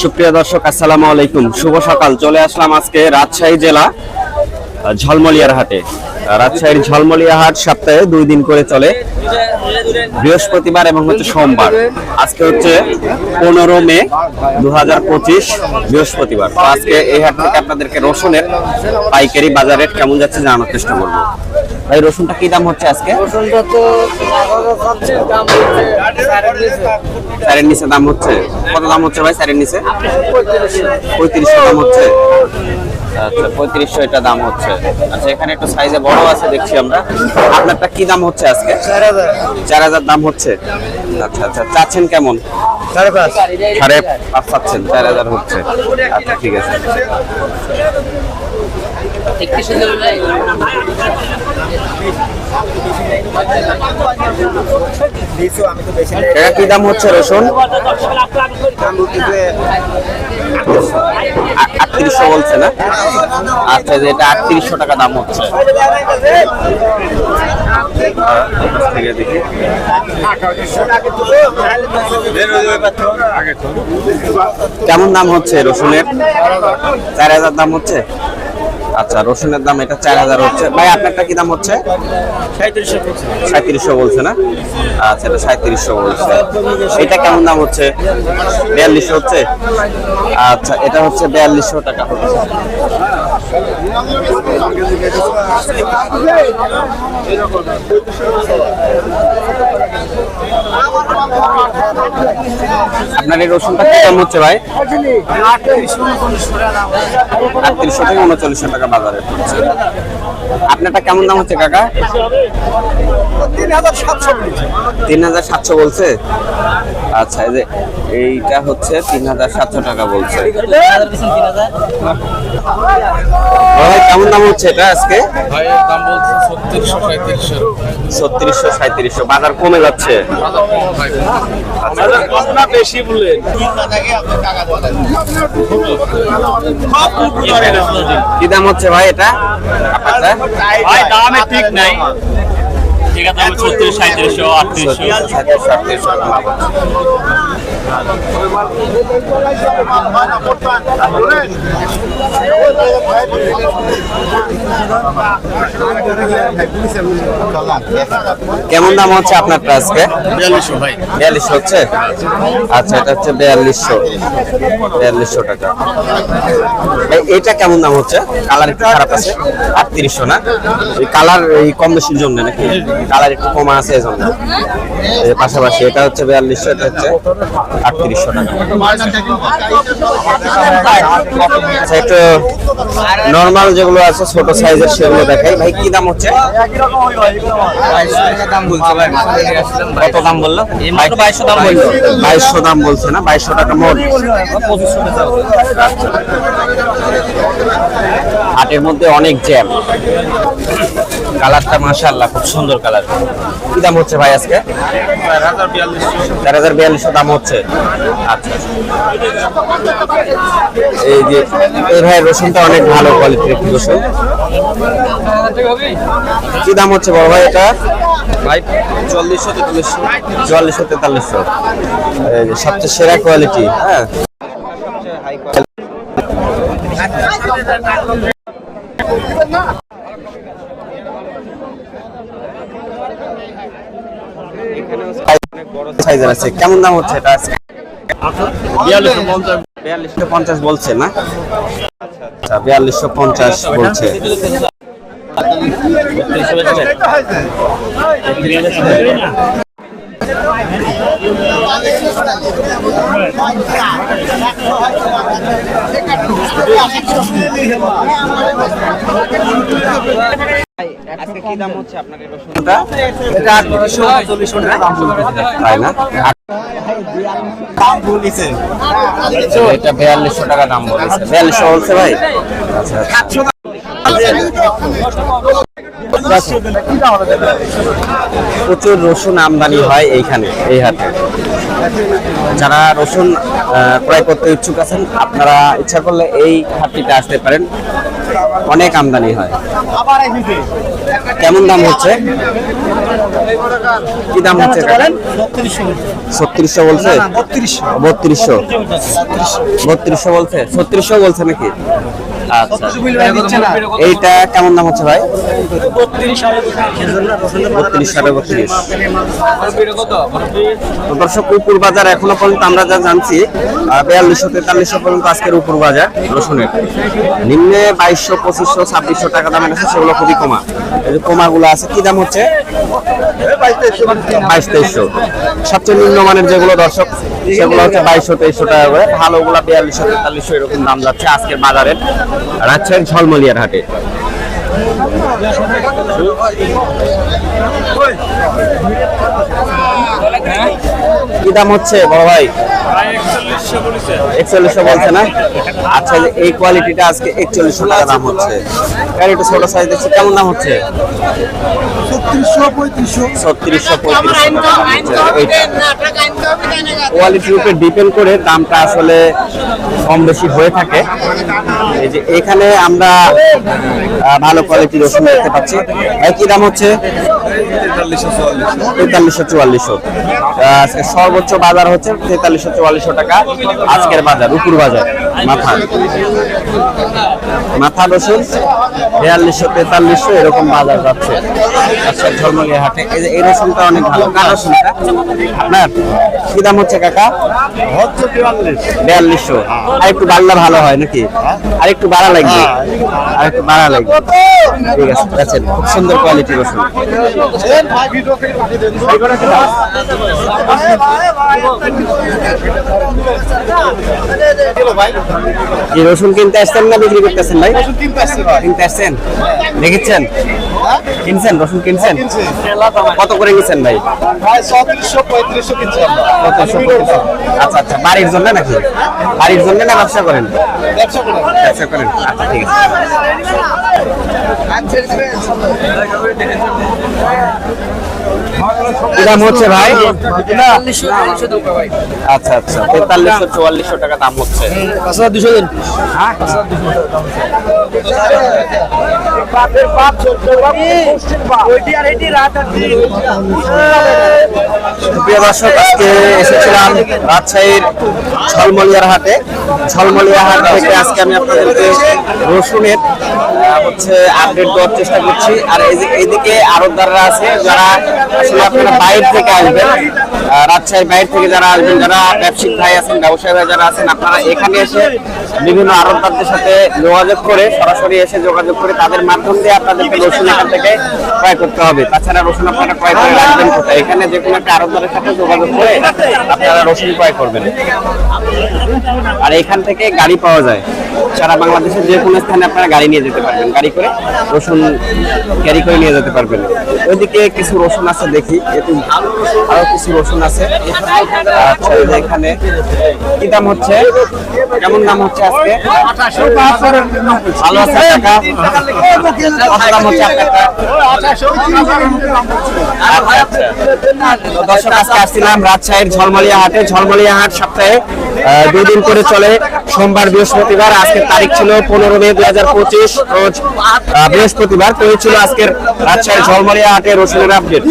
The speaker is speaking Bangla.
সুপ্রিয় দর্শক, আসসালামু আলাইকুম। শুভ সকাল। চলে আসলাম আজকে রাজশাহী জেলা ঝলমলিয়ার হাটে। রাজশাহীর ঝলমলিয়া হাট সপ্তাহে দুই দিন করে চলে। বৃহস্পতিবার এবং হচ্ছে সোমবার। আজকে হচ্ছে পনেরো মে দু হাজার পঁচিশ, বৃহস্পতিবার। আজকে এই হাট থেকে আপনাদেরকে রসুনের পাইকারি বাজার রেট কেমন যাচ্ছে জানানোর চেষ্টা করব। ভাই রসুনটা কি দাম হচ্ছে আজকে? রসুনটা তো সবচেয়ে দাম হচ্ছে সাড়ে তিনশো। স্যারের নিচে দাম হচ্ছে। কত দাম হচ্ছে ভাই স্যারের নিচে? পঁয়ত্রিশশো। দাম হচ্ছে। আচ্ছা পঁয়ত্রিশশো এটা দাম হচ্ছে। আচ্ছা এখানে একটু সাইজে বড় আছে দেখছি আমরা। আপনারটা কি দাম হচ্ছে আজকে? চার হাজার। দাম হচ্ছে? আচ্ছা আচ্ছা চাচ্ছেন কেমন? সাড়ে পাঁচ। সাড়ে পাঁচ চাচ্ছেন চার হাজার হচ্ছে। আচ্ছা ঠিক আছে। কি দাম হচ্ছে রসুন আটত্রিশশো বলছে না? আচ্ছা যে এটা আটত্রিশশো টাকা দাম হচ্ছে। দেখি কেমন দাম হচ্ছে রসুনের চার হাজার দাম হচ্ছে? আচ্ছা রসুনের দাম এটা চার হাজার হচ্ছে। ভাই আপনারটা কি দাম হচ্ছে? সাঁত্রিশশো বলছে। না? আচ্ছা এটা সাঁত্রিশশো বলছে। এটা কেমন দাম হচ্ছে? বিয়াল্লিশশো হচ্ছে? আচ্ছা এটা হচ্ছে বিয়াল্লিশশো টাকা। হচ্ছে আপনার এই রসুনটা কি দাম হচ্ছে ভাই? আটত্রিশশো থেকে উনচল্লিশশো টাকা বাজারে আপনারটা কেমন দাম হচ্ছে কাকা? তিন হাজার সাতশো বলছে। আচ্ছা এই যে এইটা হচ্ছে তিন হাজার সাতশো টাকা বলছে। ভাই কেমন দাম হচ্ছে এটা আজকে? ভাইয়ের দাম বলছে ছত্রিশশো সাঁত্রিশশো ছত্রিশশো সাঁত্রিশশো বাজার কমে যাচ্ছে। বেশি বললেন? কি দাম হচ্ছে ভাই এটা? ভাই দামে ঠিক নাই। আমি ছত্রিশ সাঁত্রিশশো আটত্রিশশো। কেমন দাম হচ্ছে আপনার আজকে বিয়াল্লিশশো ভাই। বিয়াল্লিশশো হচ্ছে? আচ্ছা এটা হচ্ছে বিয়াল্লিশশো। বিয়াল্লিশশো টাকা। এইটা কেমন দাম হচ্ছে? কালার একটু খারাপ আছে। আটত্রিশশো না? কালার এই কম বেশির জন্য নাকি? কালার একটু কমা আছে এই জন্য এই পাশাপাশি এটা হচ্ছে বিয়াল্লিশশো, এটা হচ্ছে আটত্রিশশো টাকা। আচ্ছা একটু নর্মাল যেগুলো আছে, ছোট সাইজের সেগুলো দেখাই। ভাই, কি দাম হচ্ছে? কত দাম বলল? বাইশশো দাম বলল বাইশশো দাম বলছে না? বাইশশো টাকা মোট। হাটের মধ্যে অনেক জ্যাম কালারটা মাশাআল্লাহ খুব সুন্দর কালার। কি দাম হচ্ছে ভাই আজকে? চার হাজার বিয়াল্লিশশো দাম হচ্ছে। আচ্ছা। এই যে এই ভাই রসুনটা অনেক ভালো কোয়ালিটির একটি রসুন। কি দাম হচ্ছে বড় ভাই এটা? ভাই চল্লিশশো তেতাল্লিশশো। চুয়াল্লিশশো তেতাল্লিশশো। এই সবচেয়ে সেরা কোয়ালিটি হ্যাঁ। সাইজের আছে। কেমন দাম হচ্ছে এটা আজকে? বিয়াল্লিশশো পঞ্চাশ। বলছে না? আচ্ছা বিয়াল্লিশশো পঞ্চাশ বলছে। আজকে প্রচুর রসুন আমদানি হয় এইখানে, এই হাটে। যারা রসুন ক্রয় করতে ইচ্ছুক আছেন, আপনারা ইচ্ছা করলে এই হাটটিতে আসতে পারেন। অনেক আমদানি হয়। কেমন দাম হচ্ছে? কি দাম হচ্ছে ছত্রিশশো বলছে। বত্রিশশো বত্রিশশো। বত্রিশশো বলছে? ছত্রিশশো বলছে নাকি? আচ্ছা এইটা কেমন দাম হচ্ছে ভাই? বত্রিশ সাড়ে বত্রিশ। দর্শক উপর বাজার এখনও পর্যন্ত আমরা যা জানছি বিয়াল্লিশশো তেতাল্লিশশো পর্যন্ত আজকের উপর বাজার রসুনের নিম্নে বাইশশো পঁচিশশো ছাব্বিশশো টাকা দামের আছে সেগুলো খুবই কমা। এই কমাগুলো আছে কি দাম হচ্ছে? বাইশ তেইশশো। সবচেয়ে নিম্নমানের যেগুলো দর্শক, সেগুলো হচ্ছে বাইশশো, তেইশশো টাকা করে। ভালোগুলো বিয়াল্লিশশো, তেতাল্লিশশো এরকম দাম যাচ্ছে আজকের বাজারে। রাজশাহীর ঝলমলিয়ার হাটে। কি দাম হচ্ছে বড় ভাই? একচল্লিশশো বলছে। না? আচ্ছা এই কোয়ালিটিটা আজকে একচল্লিশশো টাকা দাম হচ্ছে। আর একটু ছোট সাইজ দেখছি কেমন দাম হচ্ছে? ছত্রিশশো পঁয়ত্রিশশো। কোয়ালিটির উপরে ডিপেন্ড করে দামটা আসলে কম বেশি হয়ে থাকে। এই যে এখানে আমরা ভালো কোয়ালিটির রসুন দেখতে পাচ্ছি। একই দাম হচ্ছে? চুয়াল্লিশশো। আজকে সর্বোচ্চ বাজার হচ্ছে তেতাল্লিশশো চুয়াল্লিশশো টাকা। আজকের বাজার উপর বাজার। মাথা। মাথা রসুন বিয়াল্লিশশো তেতাল্লিশশো এরকম বাজার যাচ্ছে। আচ্ছা ঝলমলিয়া হাটে। এই যে এই রসুনটা অনেক ভালো। কার রসুনটা আপনার? কি দাম হচ্ছে কাকা? বিয়াল্লিশশো। আর একটু বাড়লে ভালো হয় নাকি? আর একটু বাড়া লাগবে? আর একটু বাড়া লাগবে। ঠিক আছে দেখছেন খুব সুন্দর কোয়ালিটির রসুন। কি রসুন কিনতে আসছেন না বিক্রি করতেছেন ভাই? কিনতে আসছেন? দেখেছেন? কিনছেন রসুন কিনছেন? কত করে নিছেন ভাই? আচ্ছা আচ্ছা বাড়ির জন্য নাকি? বাড়ির জন্য না ব্যবসা করেন? ব্যবসা করেন। আচ্ছা ঠিক আছে। কি দাম হচ্ছে ভাই? আচ্ছা আচ্ছা। তেতাল্লিশশো চুয়াল্লিশশো টাকা দাম হচ্ছে। দুশো দিন। প্রিয় দর্শক আজকে এসেছিলাম রাজশাহীর ঝলমলিয়ার হাটে। ঝলমলিয়া হাট থেকে আজকে আমি আপনাদেরকে রসুনের হচ্ছে আপডেট দেওয়ার চেষ্টা করছি। আর এই যে এইদিকে আছে যারা আসলে আপনারা বাইরে থেকে আসবেন আহ, রাজশাহীর বাইরে থেকে যারা আসবেন যারা ব্যবসায়িক ভাই আছেন ব্যবসায়ী ভাই যারা আছেন আপনারা এখানে এসে বিভিন্ন আরতদারদের সাথে যোগাযোগ করে সরাসরি এসে যোগাযোগ করে তাদের মাধ্যম দিয়ে আপনাদেরকে রসুন এখান থেকে ক্রয় করতে হবে। তাছাড়া রসুন আপনারা ক্রয় করে রাখবেন কোথায়? এখানে যে কোনো একটা আরতদারের সাথে যোগাযোগ করে আপনারা রসুন ক্রয় করবেন। আর এখান থেকে গাড়ি পাওয়া যায়। সারা বাংলাদেশের যে কোনো স্থানে আপনারা গাড়ি নিয়ে যেতে পারবেন। গাড়ি করে রসুন ক্যারি করে নিয়ে যেতে পারবেন। ওইদিকে কিছু রসুন আছে দেখি আরও কিছু রসুন আছে। আচ্ছা এখানে। কি দাম হচ্ছে? কেমন দাম হচ্ছে আজকে? ভালো আছে, টাকা? আসছিলাম রাজশাহীর সপ্তাহে করে চলে সোমবার, বৃহস্পতিবার। আজকের তারিখ ছিল পনেরো মে দুই হাজার পঁচিশ, রোজ বৃহস্পতিবার। তো ছিল আজকের রাজশাহীর ঝলমলিয়া হাটে রসুনের আপডেট